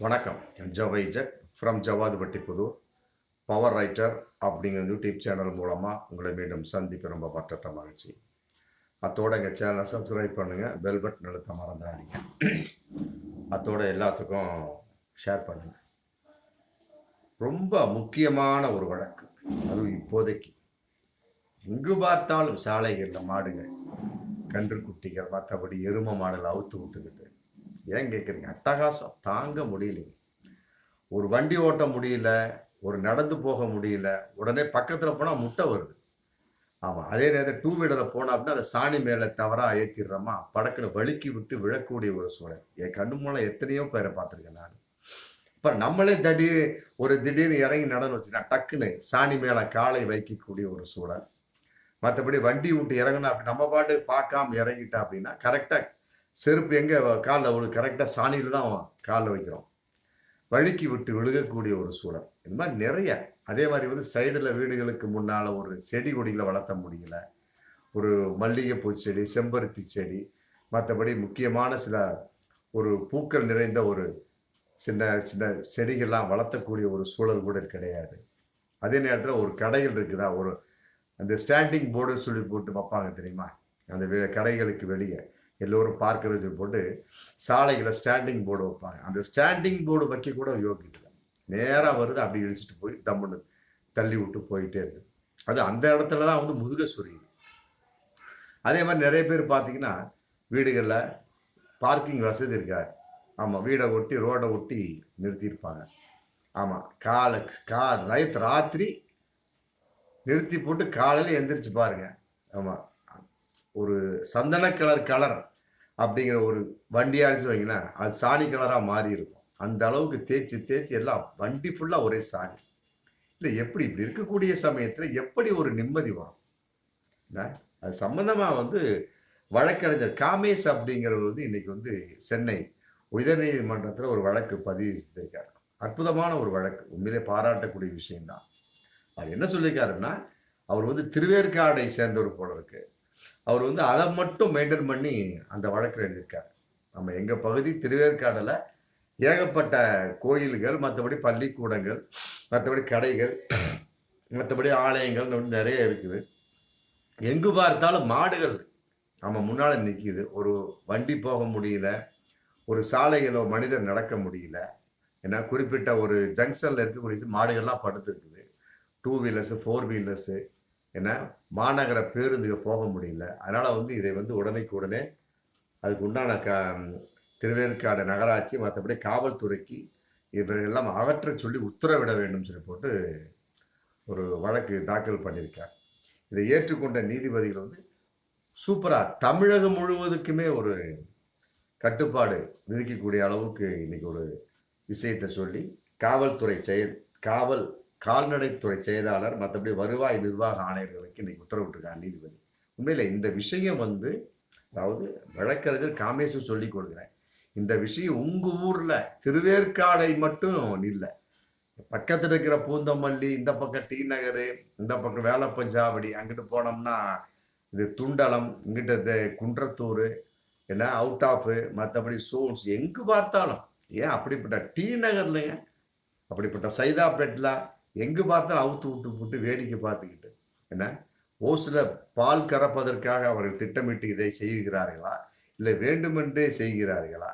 வணக்கம். ஜவை jug from Javadupatti Pudur. Power writer அப்படிங்கிற யூடியூப் சேனல் மூலமாக உங்களை மீண்டும் சந்திப்பு ரொம்ப பற்றற்ற மகிழ்ச்சி. அத்தோட எங்கள் சேனலை சப்ஸ்கிரைப் பண்ணுங்கள் பெல் பட்டன் அழுத்த மறந்துடாதீங்க. அத்தோட எல்லாத்துக்கும் ஷேர் பண்ணுங்கள் ரொம்ப முக்கியமான ஒரு வழக்கு. அதுவும் இப்போதைக்கு. எங்கு பார்த்தாலும் சாலைகளில் மாடுகள் கன்றுக்குட்டிகள் மற்றபடி எரும மாடுகள் அவுத்து விட்டுக்கிட்டு ஏன் கேட்குறீங்க அட்டகாசம். தாங்க முடியலைங்க ஒரு வண்டி ஓட்ட முடியல ஒரு நடந்து போக முடியல உடனே பக்கத்தில் போனால் முட்டை வருது. ஆமாம் அதே நேரத்தில் டூ வீலரில் போனால் அப்படின்னா அதை சாணி மேலே தவறாக ஏற்றிடுறோமா படக்குன்னு வழுக்கி விட்டு விழக்கூடிய ஒரு சூழல். என் கண்ணு மூலம் எத்தனையோ பேரை பார்த்துருக்கேன் நான். இப்போ நம்மளே திடீர் ஒரு திடீர்னு இறங்கி நடந்து வச்சுனா டக்குன்னு சாணி மேலே காலை வைக்கக்கூடிய ஒரு சூழல். மற்றபடி வண்டி விட்டு இறங்கணும் அப்படி நம்ம பாட்டு பார்க்காம இறங்கிட்டா அப்படின்னா கரெக்டாக செருப்பு எங்கே? காலில் ஒரு கரெக்டாக சாணியில் தான் காலில் வைக்கிறோம். வழுக்கி விட்டு விழுகக்கூடிய ஒரு சூழல். இந்த மாதிரி நிறைய அதே மாதிரி வந்து சைடில் வீடுகளுக்கு முன்னால் ஒரு செடி கொடிகளை வளர்த்த முடியல. ஒரு மல்லிகைப்பூ செடி செம்பருத்தி செடி மற்றபடி முக்கியமான சில ஒரு பூக்கள் நிறைந்த ஒரு சின்ன சின்ன செடிகள்லாம் வளர்த்தக்கூடிய ஒரு சூழல் கூட கிடையாது. அதே நேரத்தில் ஒரு கடைகள் இருக்குதா? ஒரு அந்த ஸ்டாண்டிங் போர்டுன்னு சொல்லி போட்டு வைப்பாங்க தெரியுமா? அந்த கடைகளுக்கு வெளியே. எல்லோரும் பார்க்கறது போட்டு சாலையில் ஸ்டாண்டிங் போர்டு வைப்பாங்க. அந்த ஸ்டாண்டிங் போர்டு வைக்க கூட யோகியதில்லை நேராக வருது அப்படி இழிச்சிட்டு போய் தம்முன்னு தள்ளி விட்டு போயிட்டே இருக்கு. அது அந்த இடத்துல தான் வந்து முதுக சொரியுது அதே மாதிரி நிறைய பேர் பார்த்தீங்கன்னா வீடுகளில் பார்க்கிங் வசதி இருக்காது ஆமாம் வீடை ஒட்டி ரோடை ஒட்டி நிறுத்தியிருப்பாங்க. ஆமாம் காலை கா நைத் ராத்திரி நிறுத்தி போட்டு காலையில் எந்திரிச்சு பாருங்க. ஆமாம் ஒரு சந்தன கலர் கலர் அப்படிங்கிற ஒரு வண்டியாக இருந்துச்சு வைங்களேன் அது சாணி கலராக மாறி இருக்கும். அந்த அளவுக்கு தேய்ச்சி தேய்ச்சி எல்லாம் வண்டி ஃபுல்லாக ஒரே சாணி. இல்லை எப்படி இப்படி இருக்கக்கூடிய சமயத்தில் எப்படி ஒரு நிம்மதி வரும்? என்ன? அது சம்பந்தமாக வந்து வழக்கறிஞர் காமேஷ் அப்படிங்கிறவர் வந்து இன்னைக்கு வந்து சென்னை உயர்நீதிமன்றத்தில் ஒரு வழக்கு பதிவு செய்திருக்காரு அற்புதமான ஒரு வழக்கு. உண்மையிலே பாராட்டக்கூடிய விஷயம்தான். அவர் என்ன சொல்லியிருக்காருன்னா அவர் வந்து திருவேற்காடை சேர்ந்தவர் போல இருக்குது அவர் வந்து அதை மட்டும் மெயின்டைன் பண்ணி அந்த வழக்கில் எழுதியிருக்காரு. நம்ம எங்கள் பகுதி திருவேற்காடில் ஏகப்பட்ட கோயில்கள் மற்றபடி பள்ளிக்கூடங்கள் மற்றபடி கடைகள் மற்றபடி ஆலயங்கள் நிறைய இருக்குது. எங்கு பார்த்தாலும் மாடுகள் நம்ம முன்னால் நிற்கிது ஒரு வண்டி போக முடியல ஒரு சாலைகளோ மனிதர் நடக்க முடியல. ஏன்னா குறிப்பிட்ட ஒரு ஜங்ஷனில் இருக்கக்கூடிய மாடுகள்லாம் படுத்துருக்குது. டூ வீலர்ஸு ஃபோர் வீலர்ஸு ஏன்னா மாநகர பேருந்துகள் போக முடியல. அதனால் வந்து இதை வந்து உடனேக்கு உடனே அதுக்கு உண்டான க திருவேற்காடு நகராட்சி மற்றபடி காவல்துறைக்கு இவர்களெல்லாம் அகற்ற சொல்லி உத்தரவிட வேண்டும் சொல்லி போட்டு ஒரு வழக்கு தாக்கல் பண்ணியிருக்கார். இதை ஏற்றுக்கொண்ட நீதிபதிகள் வந்து சூப்பராக தமிழகம் முழுவதுக்குமே ஒரு கட்டுப்பாடு விதிக்கக்கூடிய அளவுக்கு இன்றைக்கி ஒரு விஷயத்தை சொல்லி காவல்துறை செயல் காவல் கால்நடைத்துறை செயலாளர் மற்றபடி வருவாய் நிர்வாக ஆணையர்களுக்கு இன்னைக்கு உத்தரவிட்டிருக்காங்க நீதிபதி. உண்மையில இந்த விஷயம் வந்து அதாவது வழக்கறிஞர் காமேசு சொல்லி கொடுக்குறேன் இந்த விஷயம் உங்கள் ஊரில் திருவேற்காடை மட்டும் இல்லை. பக்கத்தில் இருக்கிற பூந்தமல்லி இந்த பக்கம் டி நகர் இந்த பக்கம் வேலப்பஞ்சாவடி அங்கிட்டு போனோம்னா இது துண்டலம் இங்கிட்ட இது குன்றத்தூர் என்ன அவுட் ஆஃப் மற்றபடி சோன்ஸ் எங்கு பார்த்தாலும் ஏன் அப்படிப்பட்ட டி நகர்லங்க? அப்படிப்பட்ட சைதாப்பேட்டில் எங்கு பார்த்தாலும் அவுத்து விட்டு போட்டு வேடிக்கை பார்த்துக்கிட்டு. என்ன? ஓசில் பால் கறப்பதற்காக அவர்கள் திட்டமிட்டு இதை செய்கிறார்களா? இல்லை வேண்டுமென்றே செய்கிறார்களா?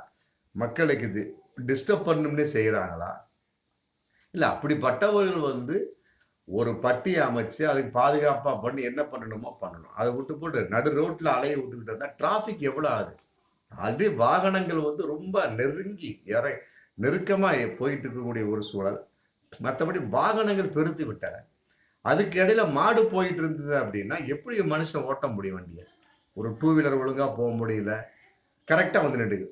மக்களுக்கு இது டிஸ்டர்ப் பண்ணணும்னே செய்கிறாங்களா? இல்லை அப்படிப்பட்டவர்கள் வந்து ஒரு பட்டியை அமைச்சு அதுக்கு பாதுகாப்பாக பண்ணி என்ன பண்ணணுமோ பண்ணணும். அதை விட்டு போட்டு நடு ரோட்டில் அலைய விட்டுக்கிட்டு இருந்தால் டிராஃபிக் எவ்வளோ ஆகுது? ஆல்ரெடி வாகனங்கள் வந்து ரொம்ப நெருங்கி இற நெருக்கமாக போயிட்டு இருக்கக்கூடிய ஒரு சூழல். மற்றபடி வாகனங்கள் பெருத்து விட்டன. அதுக்கு இடையில மாடு போயிட்டு இருந்தது அப்படின்னா எப்படி மனுஷன் ஓட்ட முடியும் வண்டியை? ஒரு டூ வீலர் ஒழுங்காக போக முடியல. கரெக்டாக வந்து நின்றுது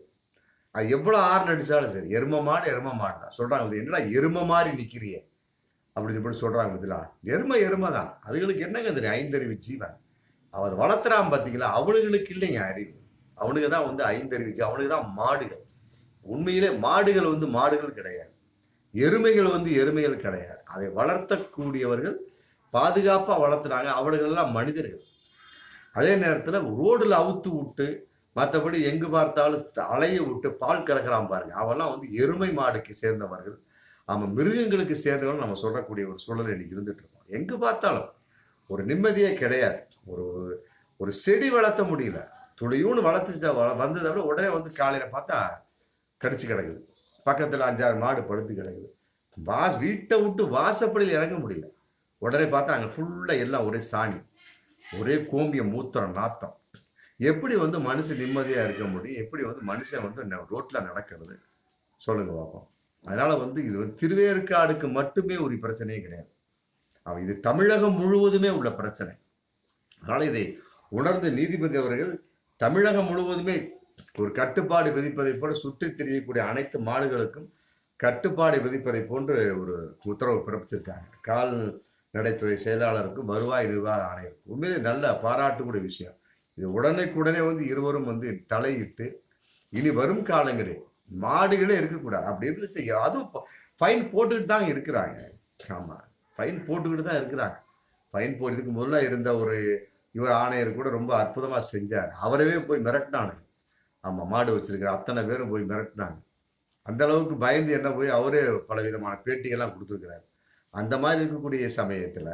அது எவ்வளோ ஆறு நடிச்சாலும் சரி எரும மாடு எரும மாடு தான். சொல்கிறாங்க என்னடா எரும மாதிரி நிற்கிறியே அப்படி இப்படி சொல்கிறாங்க பதிலா எருமை எருமை தான். அதுகளுக்கு என்னங்க தெரியும்? ஐந்தறிவு ஜீவன். அவன் வளர்த்துறான் பார்த்தீங்களா அவனுங்களுக்கு இல்லைங்க அறிவு. அவனுக்கு தான் வந்து ஐந்தறிவு அவனுக்கு தான் மாடுகள். உண்மையிலே மாடுகள் வந்து மாடுகள் கிடையாது. எருமைகள் வந்து எருமைகள் கிடையாது. அதை வளர்த்தக்கூடியவர்கள் பாதுகாப்பாக வளர்த்துனாங்க அவர்களெல்லாம் மனிதர்கள். அதே நேரத்தில் ரோடில் அவுத்து விட்டு மற்றபடி எங்கு பார்த்தாலும் அலையை விட்டு பால் கறக்கிறான் பாருங்க. அவெல்லாம் வந்து எருமை மாடுக்கு சேர்ந்தவர்கள். அவன் மிருகங்களுக்கு சேர்ந்தவர்கள் நம்ம சொல்லக்கூடிய ஒரு சூழல் இன்னைக்கு இருந்துட்டு இருக்கோம். எங்கு பார்த்தாலும் ஒரு நிம்மதியே கிடையாது. ஒரு ஒரு செடி வளர்த்த முடியல. துளியூன்னு வளர்த்துச்சா வள- வந்ததை விட உடனே வந்து காலையில் பார்த்தா கடிச்சு கிடக்குது. பக்கத்தில் அஞ்சாறு மாடு படுத்து கிடக்குது. வா வீட்டை விட்டு வாசப்படியில் இறங்க முடியல. உடனே பார்த்தா அங்கே ஃபுல்லாக எல்லாம் ஒரே சாணி ஒரே கோமிய மூத்திரம் நாத்தம். எப்படி வந்து மனுஷன் நிம்மதியாக இருக்க முடியும்? எப்படி வந்து மனுஷன் வந்து ரோட்டில் நடக்கிறது? சொல்லுங்க பார்ப்போம் அதனால் வந்து இது வந்து திருவேற்காடுக்கு மட்டுமே ஒரு பிரச்சனையே கிடையாது. அவள் இது தமிழகம் முழுவதுமே உள்ள பிரச்சனை. அதனால் இதை உணர்ந்த நீதிபதி அவர்கள் தமிழகம் முழுவதுமே ஒரு கட்டுப்பாடு விதிப்பதை போல சுற்றித் திரியக்கூடிய அனைத்து மாடுகளுக்கும் கட்டுப்பாடு விதிப்பதை போன்று ஒரு உத்தரவு பிறப்பிச்சிருக்காங்க. கால் நடைத்துறை செயலாளருக்கும் வருவாய் நிர்வாக ஆணையருக்கும். உண்மையிலே நல்ல பாராட்டக்கூடிய விஷயம். இது உடனே வந்து இருவரும் வந்து தலையிட்டு இனி வரும் காலங்களில் மாடுகளே இருக்கக்கூடாது. அப்படி இருந்துச்சு. அதுவும் ஃபைன் போட்டுக்கிட்டு தான் இருக்கிறாங்க. ஆமாம் ஃபைன் போட்டுக்கிட்டு தான் இருக்கிறாங்க. ஃபைன் போட்டதுக்கு முதல்ல இருந்த ஒரு இவர் ஆணையர் கூட ரொம்ப அற்புதமாக செஞ்சார். அவரவே போய் மிரட்டினானு ஆமாம் மாடு வச்சிருக்கிற அத்தனை பேரும் போய் மிரட்டினாங்க. அந்த அளவுக்கு பயந்து என்ன போய் அவரே பல விதமான பேட்டிகள்லாம் கொடுத்துருக்கிறார். அந்த மாதிரி இருக்கக்கூடிய சமயத்தில்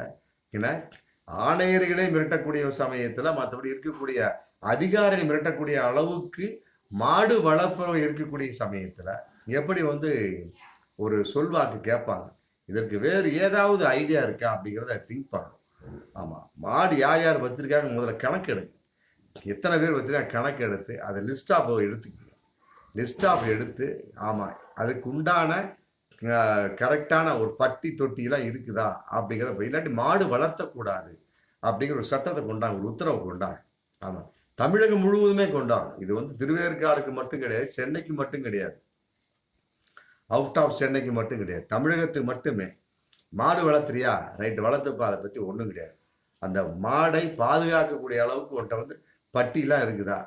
என்ன? ஆணையர்களே மிரட்டக்கூடிய சமயத்தில் மற்றபடி இருக்கக்கூடிய அதிகாரிகள் மிரட்டக்கூடிய அளவுக்கு மாடு வளர்ப்பவர் இருக்கக்கூடிய சமயத்தில் எப்படி வந்து ஒரு சொல்வாக்கு கேட்பாங்க? இதற்கு வேறு ஏதாவது ஐடியா இருக்கா அப்படிங்கிறத திங்க் பண்ணணும். ஆமாம் மாடு யார் யார் வச்சிருக்காங்க முதல்ல கணக்கு எடுங்க எத்தனை பேர் வச்சுருக்கா கணக்கு எடுத்து அதை லிஸ்ட் ஆஃப் எடுத்துக்கணும். லிஸ்ட் ஆஃப் எடுத்து ஆமாம் அதுக்கு உண்டான கரெக்டான ஒரு பட்டி தொட்டிலாம் இருக்குதா அப்படிங்கிறத போய் இல்லாட்டி மாடு வளர்த்தக்கூடாது அப்படிங்கிற ஒரு சட்டத்தை கொண்டாங்க ஒரு உத்தரவு கொண்டாங்க. ஆமாம் தமிழகம் முழுவதுமே கொண்டாங்க. இது வந்து திருவேற்காடுக்கு மட்டும் கிடையாது சென்னைக்கு மட்டும் கிடையாது. அவுட் ஆஃப் சென்னைக்கு மட்டும் கிடையாது. தமிழகத்துக்கு மட்டுமே. மாடு வளர்த்துறியா? ரைட்டு வளர்த்துப்பா அதை பற்றி ஒன்றும் கிடையாது. அந்த மாடை பாதுகாக்கக்கூடிய அளவுக்கு ஒன்றை வந்து பட்டிலாம் இருக்குதா?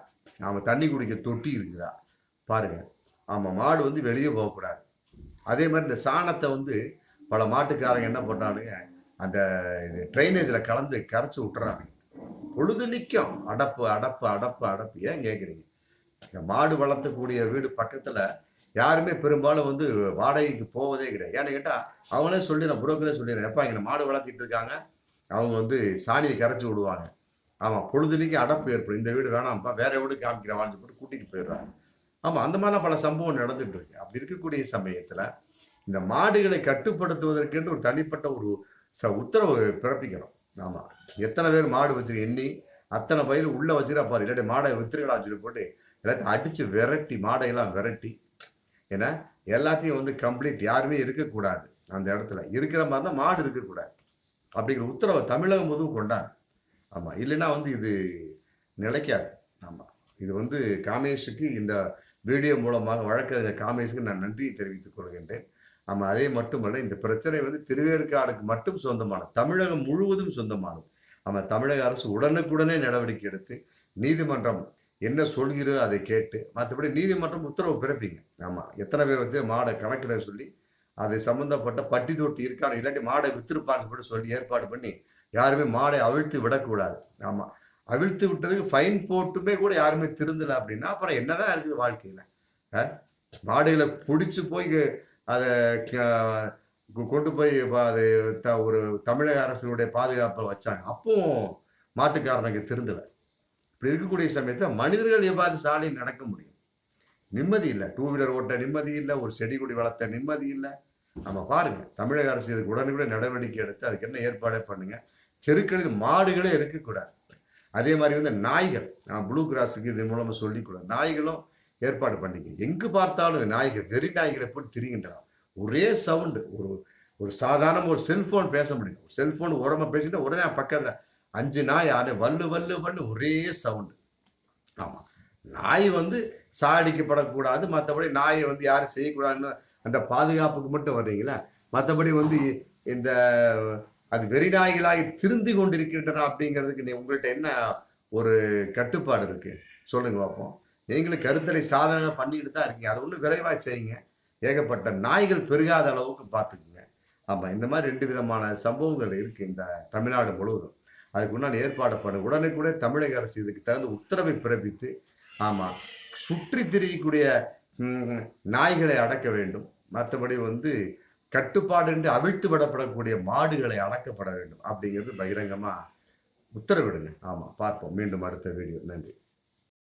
நாம தண்ணி குடிக்க தொட்டி இருக்குதா? பாருங்க. ஆமாம் மாடு வந்து வெளியே போகக்கூடாது. அதே மாதிரி இந்த சாணத்தை வந்து பல மாட்டுக்காரங்க என்ன பண்ணானுங்க அந்த இது ட்ரைனேஜில் கலந்து கரைச்சி விட்டுறாங்க. பொழுது நிற்கும் அடப்பு அடப்பு அடப்பு அடப்பு. ஏன் கேட்குறீங்க இந்த மாடு வளர்த்தக்கூடிய வீடு பக்கத்தில் யாருமே பெரும்பாலும் வந்து வாடகைக்கு போவதே கிடையாது. ஏன்னு கேட்டால் அவங்களே சொல்லிடுறேன் புரோக்கரே சொல்லிடுறேன். எப்பா இங்கே மாடு வளர்த்திட்டு இருக்காங்க. அவங்க வந்து சாணியை கரைச்சி விடுவாங்க. ஆமாம் பொழுதுனிக்கு அடப்பு ஏற்படும். இந்த வீடு வேணாம்ப்பா வேற வீடு காமிக்கிறவான்னு போட்டு கூட்டிகிட்டு போயிடுறாங்க. ஆமாம் அந்த மாதிரிலாம் பல சம்பவம் நடந்துட்டு இருக்கு. அப்படி இருக்கக்கூடிய சமயத்தில் இந்த மாடுகளை கட்டுப்படுத்துவதற்கென்று ஒரு தனிப்பட்ட ஒரு ச- உத்தரவு பிறப்பிக்கணும். ஆமாம் எத்தனை பேர் மாடு வச்சிரு எண்ணி அத்தனை பயிர் உள்ளே வச்சிருக்கா பாரு. இல்லாட்டி மாடை வித்துருக்கடா வச்சுட்டு போட்டு எல்லாத்தையும் அடித்து விரட்டி மாடையெல்லாம் விரட்டி ஏன்னா எல்லாத்தையும் வந்து கம்ப்ளீட் யாருமே இருக்கக்கூடாது அந்த இடத்துல. இருக்கிற மாதிரி தான் மாடு இருக்கக்கூடாது. அப்படிங்கிற உத்தரவை தமிழகம் முழுவதும் கொண்டாங்க. ஆமாம் இல்லைன்னா வந்து இது நிலைக்காது. ஆமாம் இது வந்து காமேஷுக்கு இந்த வீடியோ மூலமாக வழக்கறிஞர் காமேஷுக்கு நான் நன்றியை தெரிவித்துக் கொள்கின்றேன். ஆமாம் அதே மட்டுமல்ல இந்த பிரச்சனை வந்து திருவேற்காடுக்கு மட்டும் சொந்தமானது தமிழகம் முழுவதும் சொந்தமானது. ஆமாம் தமிழக அரசு உடனுக்குடனே நடவடிக்கை எடுத்து நீதிமன்றம் என்ன சொல்கிறோ அதை கேட்டு மற்றபடி நீதிமன்றம் உத்தரவு பிறப்பிங்க. ஆமாம் எத்தனை பேர் வச்சு மாடை கணக்கிட சொல்லி அதை சம்மந்தப்பட்ட பட்டி தொட்டி இருக்கான்னு இல்லாட்டி மாடை வித்திருப்பான்னு சொல்லி சொல்லி ஏற்பாடு பண்ணி யாருமே மாடை அவிழ்த்து விடக்கூடாது. ஆமா. அவிழ்த்து விட்டதுக்கு ஃபைன் போட்டுமே கூட யாருமே திருந்தல அப்படின்னா அப்புறம் என்னதான் இருக்குது வாழ்க்கையில? மாடுகளை பிடிச்சி போய் அதை க- கொண்டு போய் அது த- ஒரு தமிழக அரசினுடைய பாதுகாப்பை வச்சாங்க. அப்பவும் மாட்டுக்காரனுக்கு திருந்தல. இப்படி இருக்கக்கூடிய சமயத்தில் மனிதர்கள் எவ்வாறு சாலையில் நடக்க முடியும்? நிம்மதி இல்லை. டூ வீலர் ஓட்ட நிம்மதி இல்லை. ஒரு செடி கொடி வளர்த்த நிம்மதி இல்லை. நம்ம பாருங்க. தமிழக அரசு இதுக்கு உடனுக்குடன் நடவடிக்கை எடுத்து அதுக்கு என்ன ஏற்பாடே பண்ணுங்க. தெருக்களில் மாடுகளே இருக்கக்கூடாது. அதே மாதிரி வந்து நாய்கள் நான் ப்ளூ கிராஸுக்கு இது மூலமாக சொல்லிக்கூடாது. நாய்களும் ஏற்பாடு பண்ணிக்க எங்கு பார்த்தாலும் நாய்கள் வெறி நாய்களை போட்டு திரிகின்றன. ஒரே சவுண்டு ஒரு ஒரு சாதாரண ஒரு செல்போன் பேச முடியும். செல்போன் உரமா பேசிட்டு உடனே பக்கத்தில் அஞ்சு நாய் ஆறு வல்லு வல்லு வல்லு ஒரே சவுண்டு ஆமாம் நாய் வந்து சாடிக்கப்படக்கூடாது. மற்றபடி நாயை வந்து யாரும் செய்யக்கூடாதுன்னு அந்த பாதுகாப்புக்கு மட்டும் வர்றீங்களா? மற்றபடி வந்து இந்த அது வெறிநாய்களாக திருந்தி கொண்டிருக்கின்றன அப்படிங்கிறதுக்கு நீ உங்கள்கிட்ட என்ன ஒரு கட்டுப்பாடு இருக்கு? சொல்லுங்க பார்ப்போம் நீங்களும் கருத்தடை சாதனை பண்ணிக்கிட்டு தான் இருக்கீங்க. அதை ஒன்றும் விரைவாக செய்யுங்க. ஏகப்பட்ட நாய்கள் பெருகாத அளவுக்கு பார்த்துக்குங்க. ஆமாம் இந்த மாதிரி ரெண்டு விதமான சம்பவங்கள் இருக்குது இந்த தமிழ்நாடு முழுவதும். அதுக்கு உண்டான ஏற்பாடு உடனே கூட தமிழக அரசு இதுக்கு தகுந்த உத்தரவை பிறப்பித்து ஆமாம் சுற்றி திரியக்கூடிய நாய்களை அடக்க வேண்டும். மற்றபடி வந்து கட்டுப்பாடு அவிழ்த்து விடப்படக்கூடிய மாடுகளை அடக்கப்பட வேண்டும். அப்படிங்கிறது பகிரங்கமாக உத்தரவிடுங்க. ஆமாம் பார்ப்போம். மீண்டும் அடுத்த வீடியோ நன்றி.